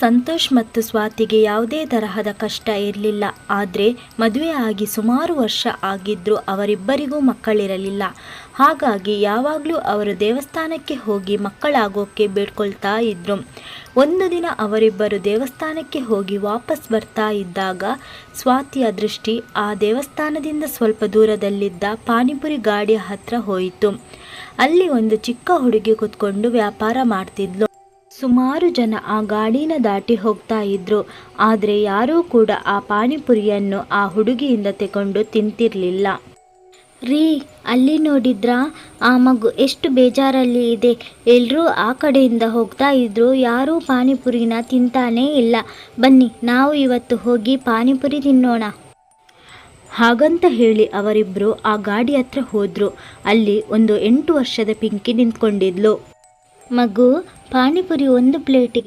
ಸಂತೋಷ್ ಮತ್ತು ಸ್ವಾತಿಗೆ ಯಾವುದೇ ತರಹದ ಕಷ್ಟ ಇರಲಿಲ್ಲ. ಆದರೆ ಮದುವೆ ಆಗಿ ಸುಮಾರು ವರ್ಷ ಆಗಿದ್ದರೂ ಅವರಿಬ್ಬರಿಗೂ ಮಕ್ಕಳಿರಲಿಲ್ಲ. ಹಾಗಾಗಿ ಯಾವಾಗಲೂ ಅವರು ದೇವಸ್ಥಾನಕ್ಕೆ ಹೋಗಿ ಮಕ್ಕಳಾಗೋಕ್ಕೆ ಬೇಡ್ಕೊಳ್ತಾ ಇದ್ರು. ಒಂದು ದಿನ ಅವರಿಬ್ಬರು ದೇವಸ್ಥಾನಕ್ಕೆ ಹೋಗಿ ವಾಪಸ್ ಬರ್ತಾ ಇದ್ದಾಗ ಸ್ವಾತಿಯ ದೃಷ್ಟಿ ಆ ದೇವಸ್ಥಾನದಿಂದ ಸ್ವಲ್ಪ ದೂರದಲ್ಲಿದ್ದ ಪಾನಿಪುರಿ ಗಾಡಿಯ ಹತ್ರ ಹೋಯಿತು. ಅಲ್ಲಿ ಒಂದು ಚಿಕ್ಕ ಹುಡುಗಿ ಕೂತ್ಕೊಂಡು ವ್ಯಾಪಾರ ಮಾಡ್ತಿದ್ಲು. ಸುಮಾರು ಜನ ಆ ಗಾಡಿನ ದಾಟಿ ಹೋಗ್ತಾ ಇದ್ರು. ಆದರೆ ಯಾರೂ ಕೂಡ ಆ ಪಾನಿಪುರಿಯನ್ನು ಆ ಹುಡುಗಿಯಿಂದ ತಗೊಂಡು ತಿಂತಿರ್ಲಿಲ್ಲ. ರೀ, ಅಲ್ಲಿ ನೋಡಿದ್ರಾ? ಆ ಮಗು ಎಷ್ಟು ಬೇಜಾರಲ್ಲಿ ಇದೆ. ಎಲ್ಲರೂ ಆ ಕಡೆಯಿಂದ ಹೋಗ್ತಾ ಇದ್ರು. ಯಾರೂ ಪಾನಿಪುರಿನ ತಿಂತಾನೇ ಇಲ್ಲ. ಬನ್ನಿ, ನಾವು ಇವತ್ತು ಹೋಗಿ ಪಾನಿಪುರಿ ತಿನ್ನೋಣ. ಹಾಗಂತ ಹೇಳಿ ಅವರಿಬ್ಬರು ಆ ಗಾಡಿ ಹತ್ರ ಹೋದ್ರು. ಅಲ್ಲಿ ಒಂದು ಎಂಟು ವರ್ಷದ ಪಿಂಕಿ ನಿಂತ್ಕೊಂಡಿದ್ಲು. ಮಗು ಪಾನಿಪುರಿ ಒಂದು ಪ್ಲೇಟಿಗೆ